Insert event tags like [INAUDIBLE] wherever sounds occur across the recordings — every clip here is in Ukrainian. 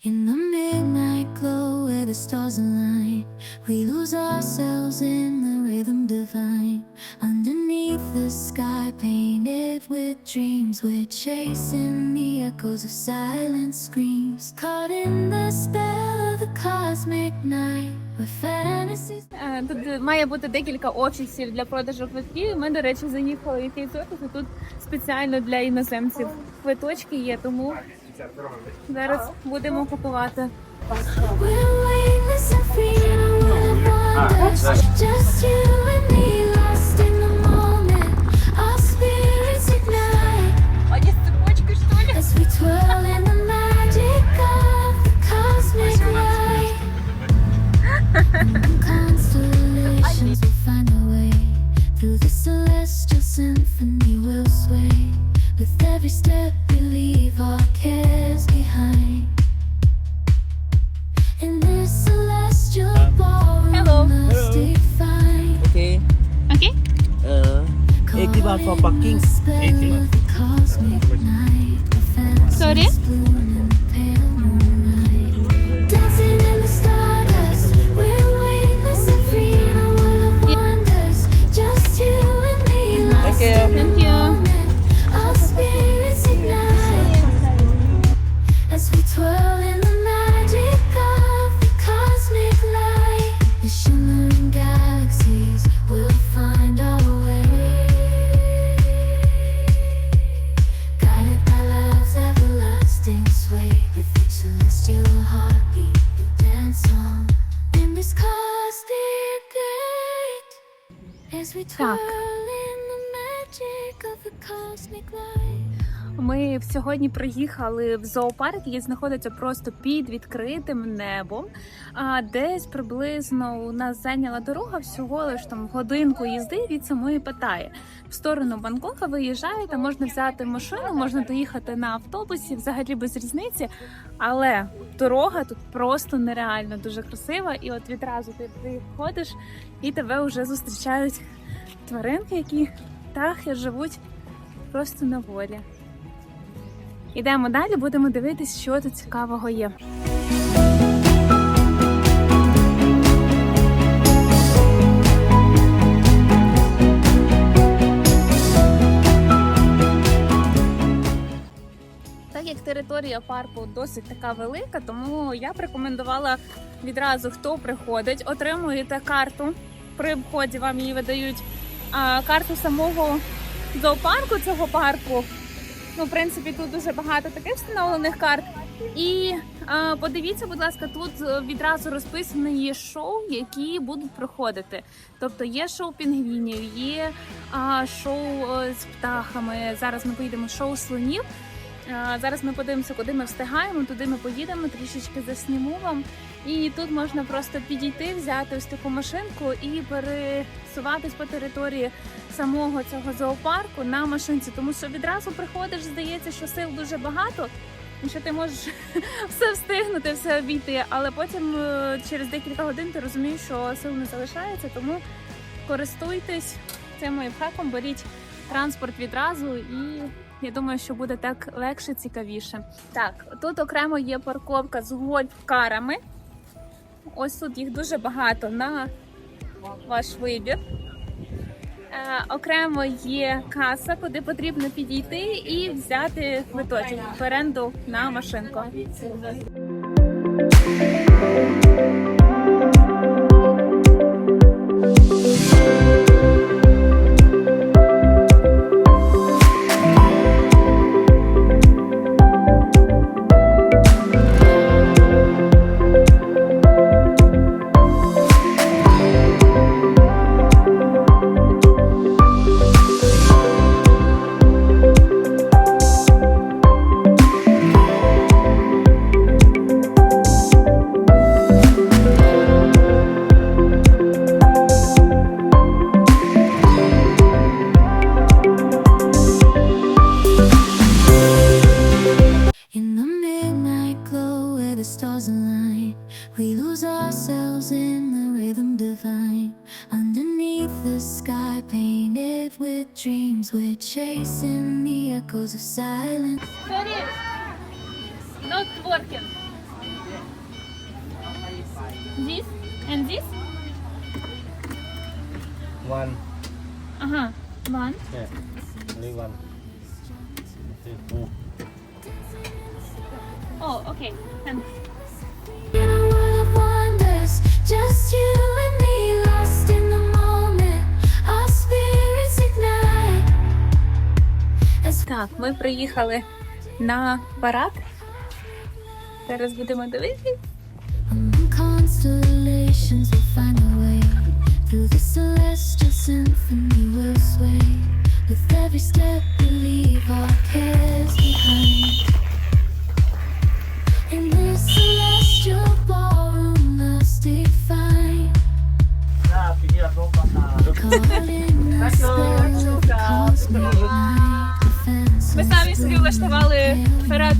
In the midnight glow where the stars align, we lose ourselves in the rhythm divine. Underneath the sky painted with dreams, we're chasing the echoes of silent screams. Caught in the spell of the cosmic night, where fantasies. Е, Тут має бути декілька офісів для продажу квитків. Ми, до речі, заїхали в якийсь офіс, і тут спеціально для іноземців квиточки є, тому зараз будемо купувати. Light. Ми сьогодні приїхали в зоопарк, який знаходиться просто під відкритим небом. А десь приблизно у нас зайняла дорога всього лиш там годинку їзди від самої Паттайі. В сторону Бангкока виїжджаєте, можна взяти машину, можна доїхати на автобусі, взагалі без різниці. Але дорога тут просто нереально дуже красива. І от відразу ти приходиш і тебе вже зустрічають тваринки, які птахи живуть просто на волі. Ідемо далі, будемо дивитись, що тут цікавого є. Так як територія парку досить така велика, тому я б рекомендувала відразу, хто приходить, отримуєте карту. При вході вам її видають карту самого зоопарку цього парку. Ну, в принципі, тут дуже багато таких встановлених карт. І а, подивіться, будь ласка, тут е, відразу розписані є шоу, які будуть проходити. Тобто є шоу пінгвінів, є а, шоу е, з птахами. Зараз ми поїдемо шоу слонів. А, Зараз ми подивимося, куди ми встигаємо. Туди ми поїдемо, трішечки засніму вам. І тут можна просто підійти, взяти ось таку машинку і пересуватись по території самого цього зоопарку на машинці. Тому що відразу приходиш, здається, що сил дуже багато. Що ти можеш [LAUGHS] все встигнути, все обійти, але потім е, через декілька годин ти розумієш, що сил не залишається, тому користуйтесь цим лайфхаком, беріть транспорт відразу і я думаю, що буде так легше, цікавіше. Так, тут окремо є парковка з гольф-карами. Ось тут їх дуже багато на ваш вибір. Е, окремо є каса, куди потрібно підійти і взяти квиточок в оренду на машинку. silence. Sorry, not working. This and this. One. Uh huh. One. Yeah. Only one. Two, four. Oh, okay. Thanks. You know, just you. Так, ми приїхали на барак. Зараз будемо дивитися. among constellations, we'll find a Ми самі собі влаштували. Природа.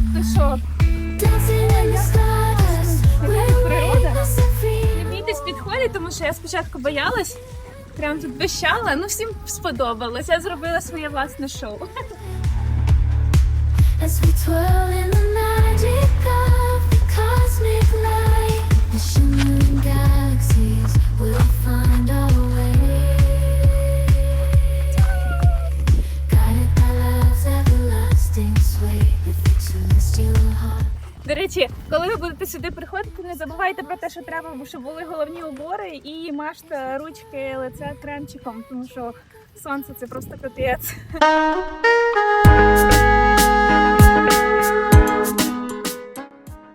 we're weightless and free. Не бійтесь підходять, тому що я спочатку боялась, прям тут вищала. Ну всім сподобалось. Я зробила своє власне шоу. As we twirl in the magic забувайте про те, що треба, щоб були головні убори і мажте ручки, лице кремчиком, тому що сонце це просто капець.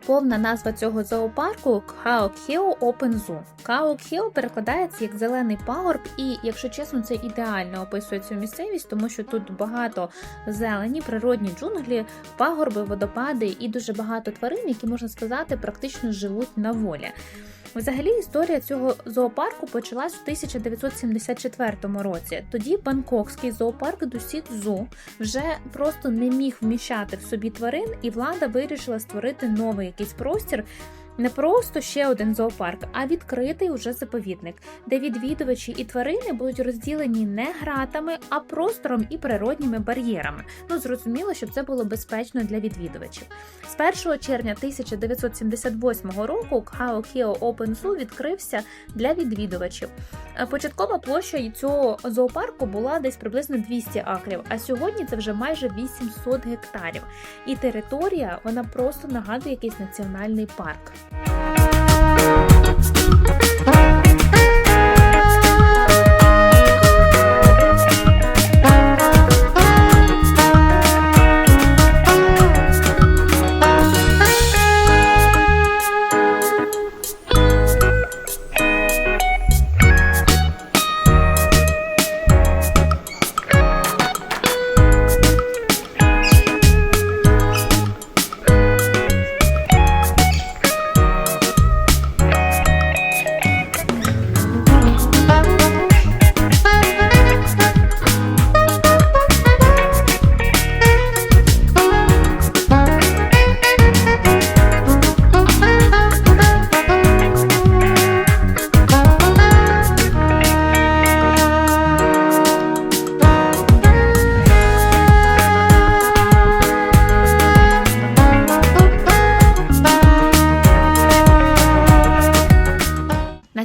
Повна назва цього зоопарку Каокхіо Zoo. Кхаокхіо перекладається як зелений пагорб, і, якщо чесно, це ідеально описує цю місцевість, тому що тут багато зелені, природні джунглі, пагорби, водопади і дуже багато тварин, які можна сказати, практично живуть на волі. Взагалі, історія цього зоопарку почалась у 1974 році. Тоді Бангкокський зоопарк Дусіт Зу вже просто не міг вміщати в собі тварин, і влада вирішила створити новий якийсь простір. Не просто ще один зоопарк, а відкритий уже заповідник, де відвідувачі і тварини будуть розділені не гратами, а простором і природніми бар'єрами. Ну зрозуміло, щоб це було безпечно для відвідувачів. З 1 червня 1978 року Кхао Кіо Open Zoo відкрився для відвідувачів. Е, Початкова площа цього зоопарку була десь приблизно 200 акрів, а сьогодні це вже майже 800 гектарів. І територія вона просто нагадує якийсь національний парк. Thank you.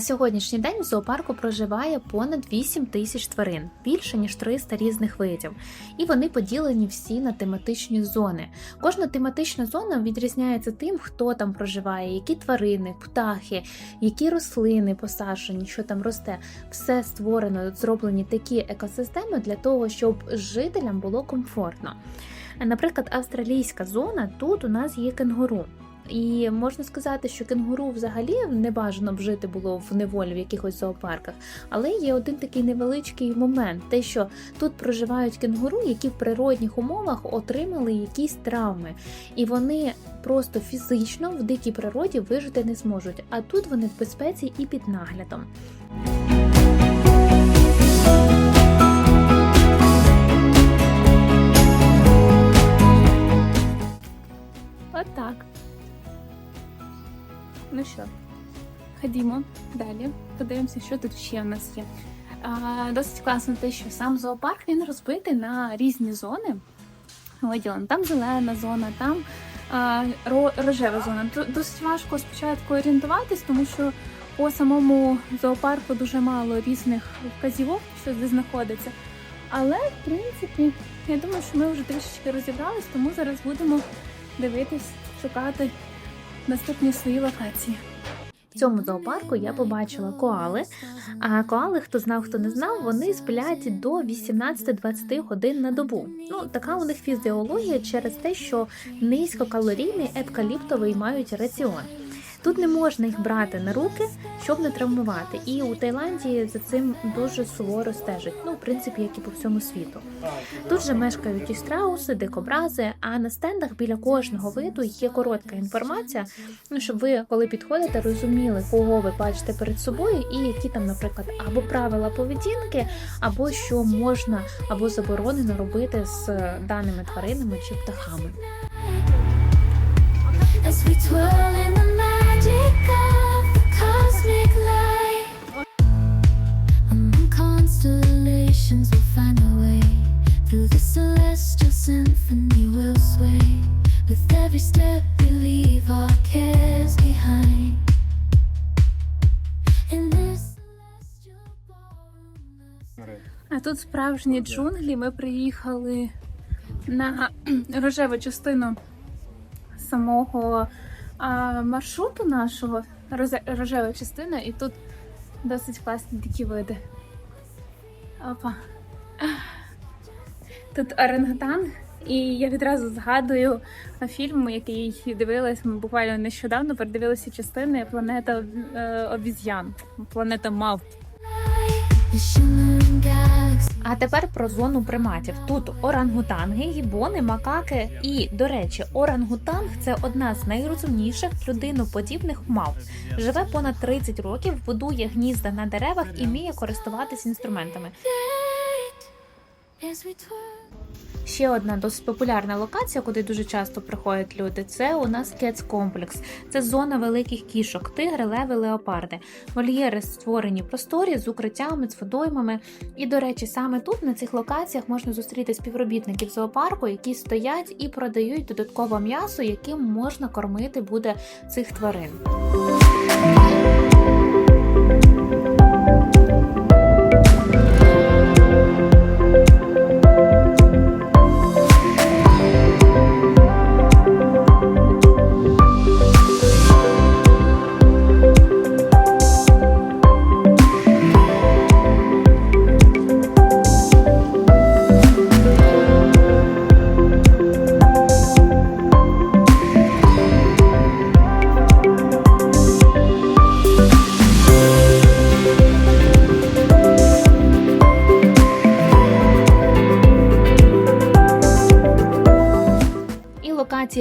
Сьогоднішній день в зоопарку проживає понад 8 тисяч тварин, більше ніж 300 різних видів, і вони поділені всі на тематичні зони. Кожна тематична зона відрізняється тим, хто там проживає, які тварини, птахи, які рослини посаджені, що там росте. Все створено, зроблені такі екосистеми для того, щоб жителям було комфортно. Наприклад, австралійська зона тут у нас є кенгуру. І можна сказати, що кенгуру взагалі не бажано б жити було в неволі в якихось зоопарках. Але є один такий невеличкий момент: те, що тут проживають кенгуру, які в природних умовах отримали якісь травми, і вони просто фізично в дикій природі вижити не зможуть. А тут вони в безпеці і під наглядом. Отак. Ну що, ходімо далі, подивимося, що тут ще в нас є. А, досить класно те, що сам зоопарк він розбитий на різні зони. Виділено. Там зелена зона, там а, ро- рожева зона. Досить важко спочатку орієнтуватись, тому що по самому зоопарку дуже мало різних вказівок, що де знаходиться. Але в принципі, я думаю, що ми вже трішечки розібрались, тому зараз будемо дивитись, шукати наступні свої локації. В цьому зоопарку я побачила коали. А коали, хто знав, хто не знав, вони сплять до 18-20 годин на добу. Ну така у них фізіологія через те, що низькокалорійний евкаліптовий мають раціон. Тут не можна їх брати на руки, щоб не травмувати. І у Таїланді за цим дуже суворо стежать. Ну, в принципі, як і по всьому світу. Тут же мешкають і страуси, дикобрази, а на стендах біля кожного виду є коротка інформація, ну щоб ви, коли підходите, розуміли, кого ви бачите перед собою, і які там, наприклад, або правила поведінки, або що можна або заборонено робити з даними тваринами чи птахами. As we twirl in the constellations, we'll find our way. Through the celestial symphony, we'll sway. With every step, we leave our cares behind. In this celestial ballroom. А тут справжні джунглі. Ми приїхали на рожеву частину самого а, маршруту нашого, рожева частина, і тут досить класні такі види. Опа. Тут орангутан, і я відразу згадую фільм, який дивилась буквально нещодавно, передивилася частини Планета е, обіз'ян, планета мавп. А тепер про зону приматів. Тут орангутанги, гібони, макаки. І, до речі, орангутанг це одна з найрозумніших людиноподібних мавп. Живе понад 30 років, будує гнізда на деревах і вміє користуватись інструментами. Ще одна досить популярна локація, куди дуже часто приходять люди. Це у нас Кетс комплекс. Це зона великих кішок, тигри, леви, леопарди. Вольєри створені просторі з укриттями, з водоймами. І, до речі, саме тут на цих локаціях можна зустріти співробітників зоопарку, які стоять і продають додаткове м'ясо, яким можна кормити буде цих тварин.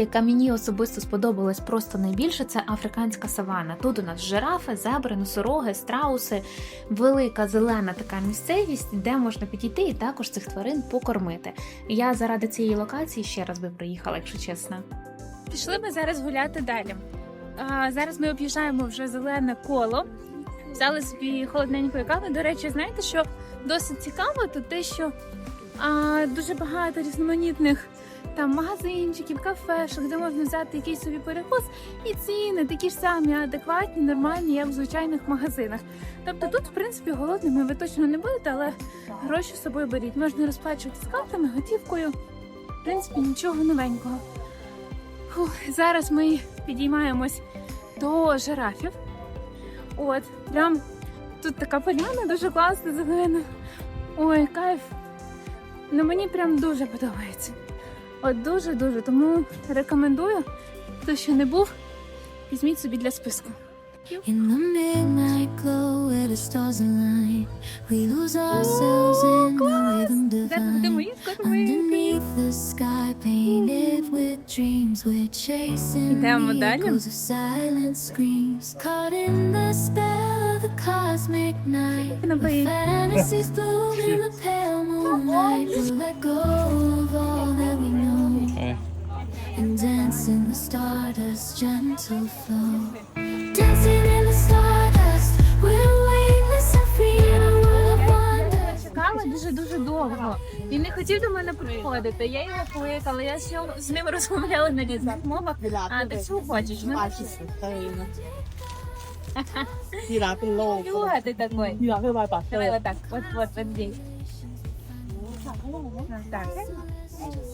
Яка мені особисто сподобалась просто найбільше, це африканська савана. Тут у нас жирафи, зебри, носороги, страуси, велика зелена така місцевість, де можна підійти і також цих тварин покормити. Я заради цієї локації ще раз би приїхала, якщо чесно. Пішли ми зараз гуляти далі. А, зараз ми об'їжджаємо вже зелене коло. Взяли собі холодненької кави. До речі, знаєте, що досить цікаво, то те, що а, дуже багато різноманітних там магазинчиків, кафешок, де можна взяти якийсь собі перекус, і ціни такі ж самі адекватні, нормальні, як в звичайних магазинах. Тобто тут, в принципі, голодними ви точно не будете, але гроші з собою беріть. Можна розплачувати з картами, готівкою. В принципі, нічого новенького. Фух, зараз ми підіймаємось до жирафів. От, прям тут така поляна дуже класна, зелена. Ой, кайф. Ну мені прям дуже подобається. От дуже-дуже. Тому рекомендую, хто ще не був, візьміть собі для списку. In the midnight glow where the stars align, we lose ourselves in the rhythm divine. Underneath the sky painted with dreams, we're chasing the echoes of silent screams. Caught in the spell of the cosmic night. Fantasies bloom in the pale moonlight. We'll let go of all and in the stardust gentle flow the stardust Чекала дуже-дуже довго. Він не хотів до мене приходити. Я його кликала, я з, ним, з ним розмовляла на різних мовах. А ти чого хочеш? Ну, Чего ты такой? Давай вот так, вот, вот, вот здесь.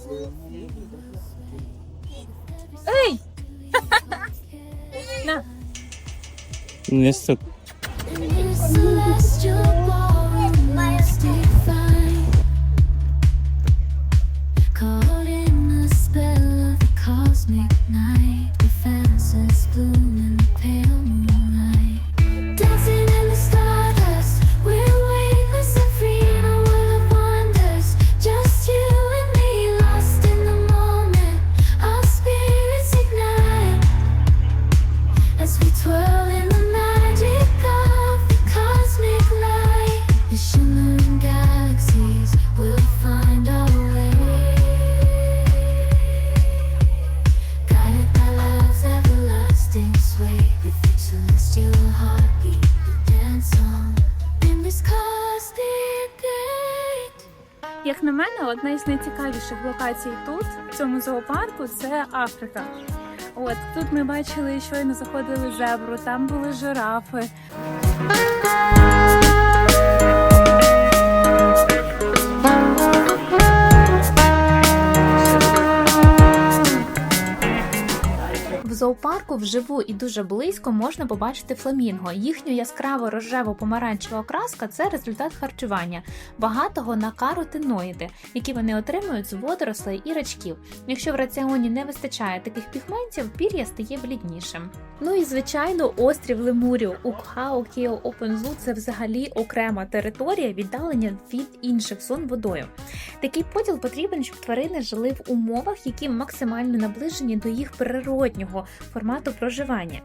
Вот. Эй! На, Не стук. In this celestial ballroom, mystic fine. Caught in the spell of the cosmic night, із локацій тут, в цьому зоопарку, це Африка. От тут ми бачили, щойно заходили зебру, там були жирафи. Зоопарку вживу і дуже близько можна побачити фламінго. Їхню яскраво рожево помаранчева окраска це результат харчування, багатого на каротиноїди, які вони отримують з водорослей і рачків. Якщо в раціоні не вистачає таких пігментів, пір'я стає бліднішим. Ну і звичайно, острів Лемурів у Кхао-Кіо Open Zoo – це взагалі окрема територія віддалення від інших зон водою. Такий поділ потрібен, щоб тварини жили в умовах, які максимально наближені до їх природнього формату проживання.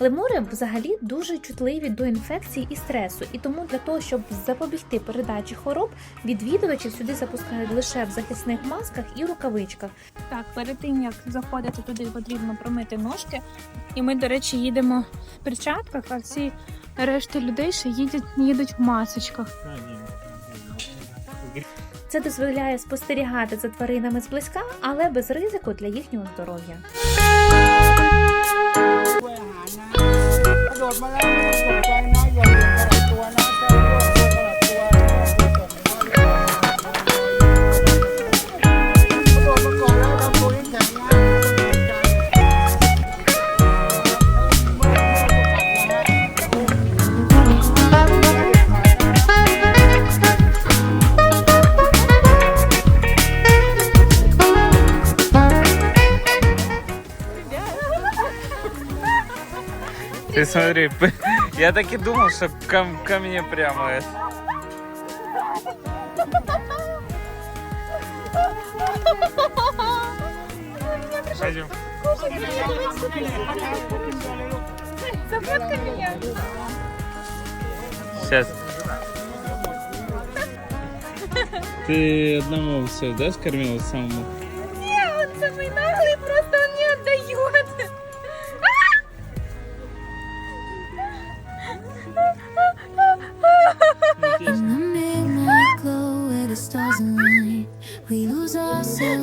Лемури взагалі дуже чутливі до інфекцій і стресу, і тому для того, щоб запобігти передачі хвороб, відвідувачів сюди запускають лише в захисних масках і рукавичках. Так, перед тим як заходити туди, потрібно промити ножки. І ми, до речі, їдемо в перчатках, а всі решта людей ще їдять їдуть в масочках. Це дозволяє спостерігати за тваринами зблизька, але без ризику для їхнього здоров'я. Hãy subscribe cho kênh Ghiền Mì Gõ Để không смотри, [LAUGHS] я так и думал, что ко, ко мне прямо это. Пойдем. Зафоткай меня! Сейчас. Ты одному все, да, скормила самому? Не, он самый наглый, просто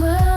world.